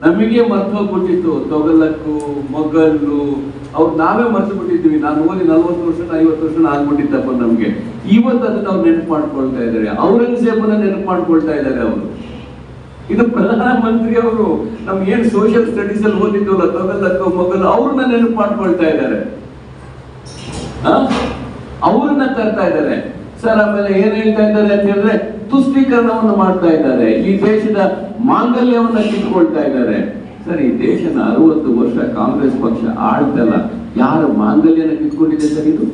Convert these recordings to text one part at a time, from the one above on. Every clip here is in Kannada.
ನಮಗೆ ಮರ್ತು ಕೊಟ್ಟಿತ್ತು ತೊಗಲಕ್ಕು, ಮೊಗಲ್ಲು, ಅವ್ರು ನಾವೇ ಮರ್ತು ಬಿಟ್ಟಿದ್ದೀವಿ. ನಾನು ಓದಿ ನಲ್ವತ್ತು ವರ್ಷ, ಐವತ್ತು ವರ್ಷ ಆಗ್ಬಿಟ್ಟಿದ್ದಪ್ಪ ನಮ್ಗೆ. ಇವತ್ತು ಅದನ್ನ ಅವ್ರು ನೆನಪು ಮಾಡ್ಕೊಳ್ತಾ ಇದ್ದಾರೆ ಔರಂಗಜೇಬನ ನೆನಪು ಮಾಡ್ಕೊಳ್ತಾ ಇದ್ದಾರೆ ಅವರು. ಇದು ಪ್ರಧಾನಮಂತ್ರಿ ಅವರು. ನಮ್ಗೆ ಏನ್ ಸೋಷಿಯಲ್ ಸ್ಟಡೀಸ್ ಅಲ್ಲಿ ಓದಿದ್ದವಲ್ಲ ತೊಗಲಕ್ಕು ಮೊಗಲು ಅವ್ರನ್ನ ನೆನಪು ಮಾಡ್ಕೊಳ್ತಾ ಇದ್ದಾರೆ? ಅವ್ರನ್ನ ತರ್ತಾ ಇದ್ದಾರೆ ಸರ್, ಆಮೇಲೆ ಏನ್ ಹೇಳ್ತಾ ಇದ್ದಾರೆ ಅಂತ ಹೇಳಿದ್ರೆ, ತುಷ್ಟೀಕರಣವನ್ನು ಮಾಡ್ತಾ ಇದ್ದಾರೆ. ಈ ದೇಶದ ಮಾಂಗಲ್ಯವನ್ನ ಕಿತ್ಕೊಳ್ತಾ ಇದ್ದಾರೆ. ಸರ್, ಈ ದೇಶನ ಅರವತ್ತು ವರ್ಷ ಕಾಂಗ್ರೆಸ್ ಪಕ್ಷ ಆಳ್ತಲ್ಲ ಯಾರ ಮಾಂಗಲ್ಯನ ಕಿತ್ಕೊಂಡಿದೆ ಸರ್ ಇದು?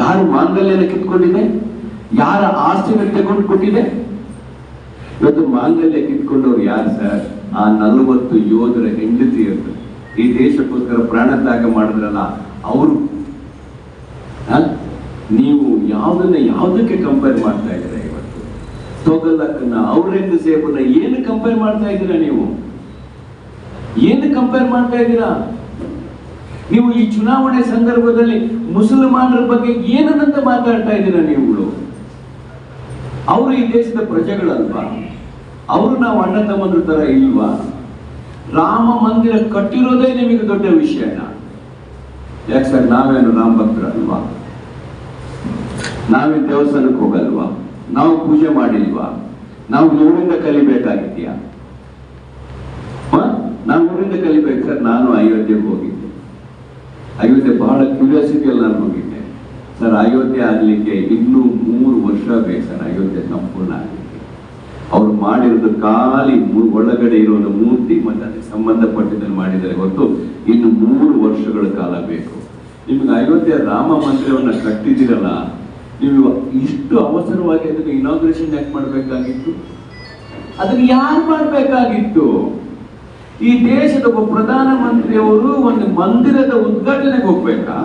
ಯಾರು ಮಾಂಗಲ್ಯನ ಕಿತ್ಕೊಂಡಿದೆ? ಯಾರ ಆಸ್ತಿನ ತಗೊಂಡು ಕೊಟ್ಟಿದೆ ಇವತ್ತು ಮಾಂಗಲ್ಯ ಕಿತ್ಕೊಂಡವ್ರು ಯಾರು ಸರ್? ಆ ನಲವತ್ತು ಯೋಧರ ಹೆಂಡತಿ ಅಂತ. ಈ ದೇಶಕ್ಕೋಸ್ಕರ ಪ್ರಾಣ ತ್ಯಾಗ ಮಾಡಿದ್ರಲ್ಲ, ಅವರು. ನೀವು ಯಾವುದನ್ನ ಯಾವುದಕ್ಕೆ ಕಂಪೇರ್ ಮಾಡ್ತಾ ಇದ್ದೀರಾ ಇವತ್ತು? ತೊಗಲಕ್ಕನ್ನ ಔರಂಗಜೇಬನ್ನ ಏನು ಕಂಪೇರ್ ಮಾಡ್ತಾ ಇದ್ದೀರಾ ನೀವು? ಏನು ಕಂಪೇರ್ ಮಾಡ್ತಾ ಇದ್ದೀರಾ? ನೀವು ಈ ಚುನಾವಣೆ ಸಂದರ್ಭದಲ್ಲಿ ಮುಸಲ್ಮಾನರ ಬಗ್ಗೆ ಏನನ್ನಂತ ಮಾತಾಡ್ತಾ ಇದ್ದೀರಾ ನೀವುಗಳು? ಅವರು ಈ ದೇಶದ ಪ್ರಜೆಗಳಲ್ವಾ? ಅವರು ನಾವು ಅಣ್ಣ ತಮ್ಮಂದ್ರ ತರ ಇಲ್ವಾ? ರಾಮ ಮಂದಿರ ಕಟ್ಟಿರೋದೇ ನಿಮಗೆ ದೊಡ್ಡ ವಿಷಯನ? ಯಾಕೆ ಸರ್, ನಾವೇನು ರಾಮ ಭಕ್ತರಲ್ವಾ? ನಾವೇನು ದೇವಸ್ಥಾನಕ್ಕೆ ಹೋಗಲ್ವಾ? ನಾವು ಪೂಜೆ ಮಾಡಿಲ್ವಾ? ನಾವು ಊರಿಂದ ಕಲಿಬೇಕಾಗಿದ್ಯಾ? ನಾವು ಊರಿಂದ ಕಲಿಬೇಕು ಸರ್. ನಾನು ಅಯೋಧ್ಯೆಗೆ ಹೋಗಿದ್ದೆ. ಅಯೋಧ್ಯೆ ಬಹಳ ಕ್ಯೂರಿಯಾಸಿಟಿಯಲ್ಲಿ ನಾನು ಹೋಗಿದ್ದೆ. ಸರ್, ಅಯೋಧ್ಯೆ ಆಗ್ಲಿಕ್ಕೆ ಇನ್ನೂ ಮೂರು ವರ್ಷ ಬೇಕು ಸರ್. ಅಯೋಧ್ಯೆ ಸಂಪೂರ್ಣ ಆಗಲಿಕ್ಕೆ. ಅವ್ರು ಮಾಡಿರೋದು ಖಾಲಿ ಒಳಗಡೆ ಇರೋ ಒಂದು ಮೂರ್ತಿ ಮತ್ತೆ ಅದಕ್ಕೆ ಸಂಬಂಧಪಟ್ಟಿದ್ದಲ್ಲಿ ಮಾಡಿದರೆ ಹೊರತು ಇನ್ನು ಮೂರು ವರ್ಷಗಳ ಕಾಲ ಬೇಕು. ನಿಮ್ಗೆ ಅಯೋಧ್ಯೆ ರಾಮ ಮಂದಿರವನ್ನು ಕಟ್ಟಿದಿರಲ್ಲ ನೀವು ಇಷ್ಟು ಅವಸರವಾಗಿ ಅದಕ್ಕೆ ಇನಾಗ್ರೇಷನ್ ಯಾಕೆ ಮಾಡಬೇಕಾಗಿತ್ತು ಅದನ್ನು ಯಾರು ಮಾಡಬೇಕಾಗಿತ್ತು ಈ ದೇಶದ ಒಬ್ಬ ಪ್ರಧಾನಮಂತ್ರಿಯವರು ಒಂದು ಮಂದಿರದ ಉದ್ಘಾಟನೆಗೆ ಹೋಗ್ಬೇಕಾ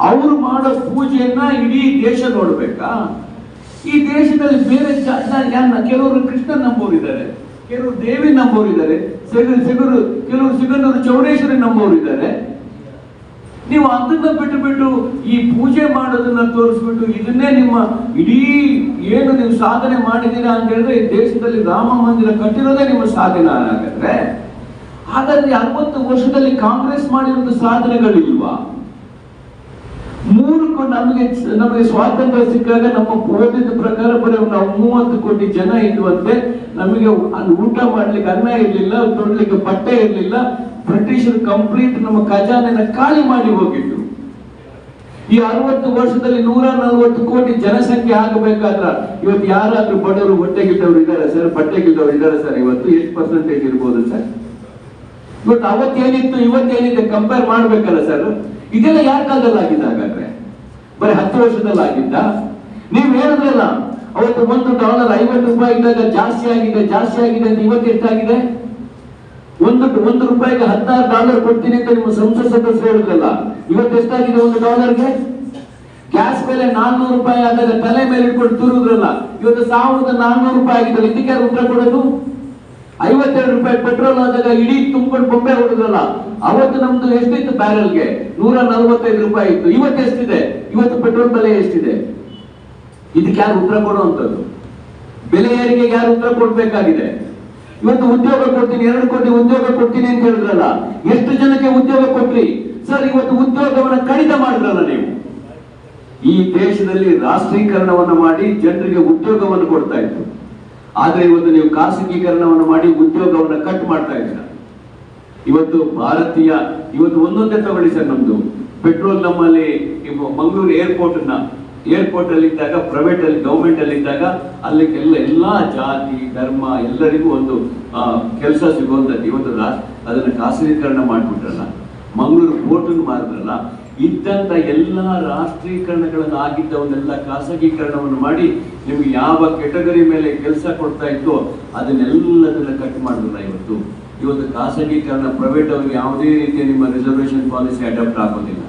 ಅವರು ಮಾಡೋ ಪೂಜೆಯನ್ನ ಇಡೀ ದೇಶ ನೋಡ್ಬೇಕಾ ಈ ದೇಶದಲ್ಲಿ ಬೇರೆ ಕೆಲವರು ಕೃಷ್ಣ ನಂಬೋರಿದ್ದಾರೆ ಕೆಲವರು ದೇವಿ ನಂಬೋರಿದ್ದಾರೆ ಸಿಗರು ಸಿಗರು ಕೆಲವರು ಸಿಗನೂರು ಚೌಡೇಶ್ವರಿ ನಂಬೋರಿದ್ದಾರೆ ನೀವು ಅದನ್ನ ಬಿಟ್ಟು ಬಿಟ್ಟು ಈ ಪೂಜೆ ಮಾಡೋದನ್ನ ತೋರಿಸ್ಬಿಟ್ಟು ಇದನ್ನೇ ನಿಮ್ಮ ಇಡೀ ಏನು ನೀವು ಸಾಧನೆ ಮಾಡಿದ್ದೀರಾ ಅಂತ ಹೇಳಿದ್ರೆ ಈ ದೇಶದಲ್ಲಿ ರಾಮ ಮಂದಿರ ಕಟ್ಟಿರೋದೇ ನಿಮ್ಮ ಸಾಧನೆ ಹಾಗಾದ್ರೆ? ಹಾಗಾದ್ರೆ ಅರವತ್ತು ವರ್ಷದಲ್ಲಿ ಕಾಂಗ್ರೆಸ್ ಮಾಡಿರೋದು ಸಾಧನೆಗಳಿಲ್ವಾ? ಮೂರು ನಮಗೆ ನಮಗೆ ಸ್ವಾತಂತ್ರ್ಯ ಸಿಕ್ಕಾಗ ನಮ್ಮ ಓದಿದ ಪ್ರಕಾರ ಬರೀ ನಾವು ಮೂವತ್ತು ಕೋಟಿ ಜನ ಇದ್ವಂತೆ ನಮಗೆ ಊಟ ಮಾಡ್ಲಿಕ್ಕೆ ಅನ್ನ ಇರಲಿಲ್ಲ ತೊಡ್ಲಿಕ್ಕೆ ಬಟ್ಟೆ ಇರ್ಲಿಲ್ಲ ಬ್ರಿಟಿಷರು ಕಂಪ್ಲೀಟ್ ನಮ್ಮ ಖಜಾನೆನ ಖಾಲಿ ಮಾಡಿ ಹೋಗಿದ್ರು ಈ ಅರವತ್ತು ವರ್ಷದಲ್ಲಿ ನೂರ ನಲವತ್ತು ಕೋಟಿ ಜನಸಂಖ್ಯೆ ಆಗಬೇಕಾದ್ರ ಇವತ್ತು ಯಾರಾದ್ರೂ ಬಡವರು ಹೊಟ್ಟೆಗಿದ್ದವ್ರು ಇದ್ದಾರೆ ಸರ್? ಬಟ್ಟೆಗಿದ್ದವ್ರು ಇದ್ದಾರೆ ಸರ್? ಇವತ್ತು ಎಷ್ಟು ಪರ್ಸೆಂಟೇಜ್ ಇರ್ಬೋದು ಸರ್? ಇವತ್ತು ಅವತ್ತೇನಿತ್ತು, ಇವತ್ತೇನಿದೆ ಕಂಪೇರ್ ಮಾಡ್ಬೇಕಲ್ಲ ಸರ್? ಇದೆಲ್ಲ ಯಾರ ಕಾಲದಲ್ಲಿ ಆಗಿದ್ದ ಹಾಗಾದ್ರೆ? ಬರೀ ಹತ್ತು ವರ್ಷದಲ್ಲಿ ಆಗಿದ್ದ? ನೀವ್ ಹೇಳಿದ್ರಲ್ಲ, ಅವತ್ತು ಒಂದು ಡಾಲರ್ ಐವತ್ತು ರೂಪಾಯಿ ಇದ್ದಾಗ ಜಾಸ್ತಿ ಆಗಿದೆ ಜಾಸ್ತಿ ಆಗಿದೆ ಅಂತ ಇವತ್ತು ಎಷ್ಟಾಗಿದೆ? ಒಂದು ಒಂದು ರೂಪಾಯಿಗೆ ಹದಿನಾರು ಡಾಲರ್ ಕೊಡ್ತೀನಿ ಅಂತ ನಿಮ್ಮ ಸಂಸತ್ ಸದಸ್ಯರು ಹೇಳಿದ್ರಲ್ಲ ಇವತ್ತು ಎಷ್ಟಾಗಿದೆ ಒಂದು ಡಾಲರ್ಗೆ ಗ್ಯಾಸ್ ಮೇಲೆ ನಾನ್ನೂರು ರೂಪಾಯಿ ಆದಾಗ ತಲೆ ಮೇಲೆ ಇಟ್ಕೊಂಡು ತೂರುದ್ರಲ್ಲ ಇವತ್ತು ಸಾವಿರದ ನಾನ್ನೂರು ರೂಪಾಯಿ ಆಗಿದೆ ಇದಕ್ಕೆ ಯಾರು ಉತ್ತರ ಕೊಡೋದು? ಐವತ್ತೆರಡು ರೂಪಾಯಿ ಪೆಟ್ರೋಲ್ ಆದಾಗ ಇಡೀ ತುಂಬಿಕೊಂಡು ಬೊಂಬೆ ಹೊಡೆದ್ರಲ್ಲ, ಅವತ್ತು ನಮ್ದು ಎಷ್ಟಿತ್ತು ಬ್ಯಾರಲ್ಗೆ ನೂರ ನಲವತ್ತೈದು ರೂಪಾಯಿ ಇತ್ತು. ಇವತ್ತು ಎಷ್ಟಿದೆ? ಇವತ್ತು ಪೆಟ್ರೋಲ್ ಬೆಲೆ ಎಷ್ಟಿದೆ? ಇದಕ್ಕೆ ಯಾರು ಉತ್ತರ ಕೊಡುವಂಥದ್ದು ಬೆಲೆ ಏರಿಕೆಗೆ ಯಾರು ಉತ್ತರ ಕೊಡ್ಬೇಕಾಗಿದೆ? ಇವತ್ತು ಉದ್ಯೋಗ ಕೊಡ್ತೀನಿ, ಎರಡು ಕೋಟಿ ಉದ್ಯೋಗ ಕೊಡ್ತೀನಿ ಅಂತ ಹೇಳಿದ್ರಲ್ಲ, ಎಷ್ಟು ಜನಕ್ಕೆ ಉದ್ಯೋಗ ಕೊಟ್ರಿ? ಸರ್, ಇವತ್ತು ಉದ್ಯೋಗವನ್ನ ಕಡಿತ ಮಾಡಿದ್ರಲ್ಲ ನೀವು. ಈ ದೇಶದಲ್ಲಿ ರಾಷ್ಟ್ರೀಕರಣವನ್ನು ಮಾಡಿ ಜನರಿಗೆ ಉದ್ಯೋಗವನ್ನು ಕೊಡ್ತಾ ಇತ್ತು ಆದ್ರೆ ಇವತ್ತು ನೀವು ಖಾಸಗೀಕರಣವನ್ನು ಮಾಡಿ ಉದ್ಯೋಗವನ್ನು ಕಟ್ ಮಾಡ್ತಾ ಇದ್ದೀರಾ. ಇವತ್ತು ಭಾರತೀಯ, ಇವತ್ತು ಒಂದೊಂದೇ ತಗೊಳ್ಳಿ ಸರ್ ನಮ್ದು. ಪೆಟ್ರೋಲ್ ನಮ್ಮಲ್ಲಿ ಮಂಗಳೂರು ಏರ್ಪೋರ್ಟ್ನ ಏರ್ಪೋರ್ಟ್ ಅಲ್ಲಿ ಇದ್ದಾಗ ಪ್ರೈವೇಟ್ ಅಲ್ಲಿ ಗೌರ್ಮೆಂಟ್ ಅಲ್ಲಿ ಇದ್ದಾಗ ಅಲ್ಲಿ ಎಲ್ಲ ಎಲ್ಲಾ ಜಾತಿ, ಧರ್ಮ, ಎಲ್ಲರಿಗೂ ಒಂದು ಕೆಲಸ ಸಿಗುವಂತದ್ದು ಇವತ್ತು ಅದನ್ನ ಖಾಸಗೀಕರಣ ಮಾಡಿಬಿಟ್ರಲ್ಲ, ಮಂಗಳೂರು ಪೋರ್ಟ್ ಮಾಡಿದ್ರಲ್ಲ ಇದ್ದಂತ ಎಲ್ಲ ರಾಷ್ಟ್ರೀಕರಣಗಳನ್ನು ಆಗಿದ್ದವನ್ನೆಲ್ಲ ಖಾಸಗೀಕರಣವನ್ನು ಮಾಡಿ ನಿಮ್ಗೆ ಯಾವ ಕೆಟಗರಿ ಮೇಲೆ ಕೆಲಸ ಕೊಡ್ತಾ ಇತ್ತು ಅದನ್ನೆಲ್ಲದನ್ನ ಕಟ್ ಮಾಡಿದ್ರಲ್ಲ ಇವತ್ತು. ಇವತ್ತು ಖಾಸಗೀಕರಣ ಪ್ರೈವೇಟ್ ಅವ್ರಿಗೆ ಯಾವುದೇ ರೀತಿಯ ನಿಮ್ಮ ರಿಸರ್ವೇಶನ್ ಪಾಲಿಸಿ ಅಡಾಪ್ಟ್ ಆಗೋದಿಲ್ಲ.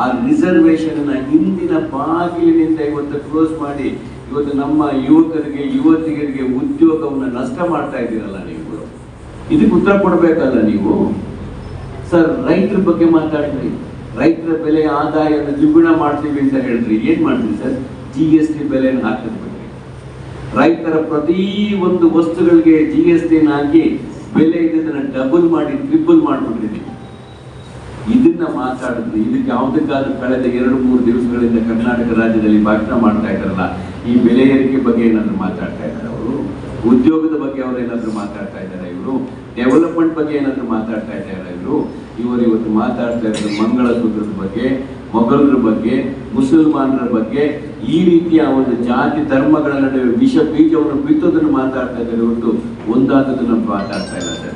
ಆ ರಿಸರ್ವೇಶನ್ನ ಹಿಂದಿನ ಬಾಗಿಲಿನಿಂದ ಇವತ್ತು ಕ್ಲೋಸ್ ಮಾಡಿ ಇವತ್ತು ನಮ್ಮ ಯುವಕರಿಗೆ, ಯುವತಿಯರಿಗೆ ಉದ್ಯೋಗವನ್ನು ನಷ್ಟ ಮಾಡ್ತಾ ಇದ್ದೀರಲ್ಲ ನೀವು. ಇದಕ್ಕೆ ಉತ್ತರ ಕೊಡಬೇಕಲ್ಲ ನೀವು? ಸರ್ ರೈತರ ಬಗ್ಗೆ ಮಾತಾಡ್ರಿ. ರೈತರ ಬೆಲೆ ಆದಾಯನ ದ್ವಿಗುಣ ಮಾಡ್ತೀವಿ ಅಂತ ಹೇಳಿದ್ರಿ. ಏನ್ ಮಾಡ್ತೀವಿ ಸರ್ ಜಿ ಎಸ್ ಟಿ ಬೆಲೆಯನ್ನು ಹಾಕಿದ್ಬಿಟ್ರಿ ರೈತರ ಪ್ರತಿ ಒಂದು ವಸ್ತುಗಳಿಗೆ ಜಿ ಎಸ್ ಟಿನ ಹಾಕಿ ಬೆಲೆ ಇದನ್ನ ಡಬಲ್ ಮಾಡಿ ಟ್ರಿಬಲ್ ಮಾಡ್ಬಿಟ್ಟಿದ್ದೀವಿ ಇದನ್ನ ಮಾತಾಡಿದ್ರೆ ಇದಕ್ಕೆ ಯಾವುದಕ್ಕಾದ್ರೂ ಕಳೆದ ಎರಡು, ಮೂರು ದಿವಸಗಳಿಂದ ಕರ್ನಾಟಕ ರಾಜ್ಯದಲ್ಲಿ ಭಾಷಣ ಮಾಡ್ತಾ ಇದ್ದಾರಲ್ಲ, ಈ ಬೆಲೆ ಏರಿಕೆ ಬಗ್ಗೆ ಏನಾದ್ರು ಮಾತಾಡ್ತಾ ಇದ್ದಾರೆ ಅವರು? ಉದ್ಯೋಗದ ಬಗ್ಗೆ ಅವರು ಏನಾದ್ರು ಮಾತಾಡ್ತಾ ಇದ್ದಾರೆ ಇವರು? ಡೆವಲಪ್ಮೆಂಟ್ ಬಗ್ಗೆ ಏನಾದ್ರು ಮಾತಾಡ್ತಾ ಇದ್ದಾರೆ ಇವರು? ಇವರು ಇವತ್ತು ಮಾತಾಡ್ತಾ ಇದ್ದಾರೆ ಮಂಗಳ ಸೂತ್ರದ ಬಗ್ಗೆ, ಮೊಘಲರ ಬಗ್ಗೆ, ಮುಸಲ್ಮಾನರ ಬಗ್ಗೆ, ಈ ರೀತಿಯ ಒಂದು ಜಾತಿ ಧರ್ಮಗಳ ನಡುವೆ ವಿಷ ಬೀಜವನ್ನು ಬಿತ್ತೋದನ್ನು ಮಾತಾಡ್ತಾ ಇದ್ದಾರೆ ಇವತ್ತು ಒಂದಾದದನ್ನು ಮಾತಾಡ್ತಾ ಇದ್ದಾರೆ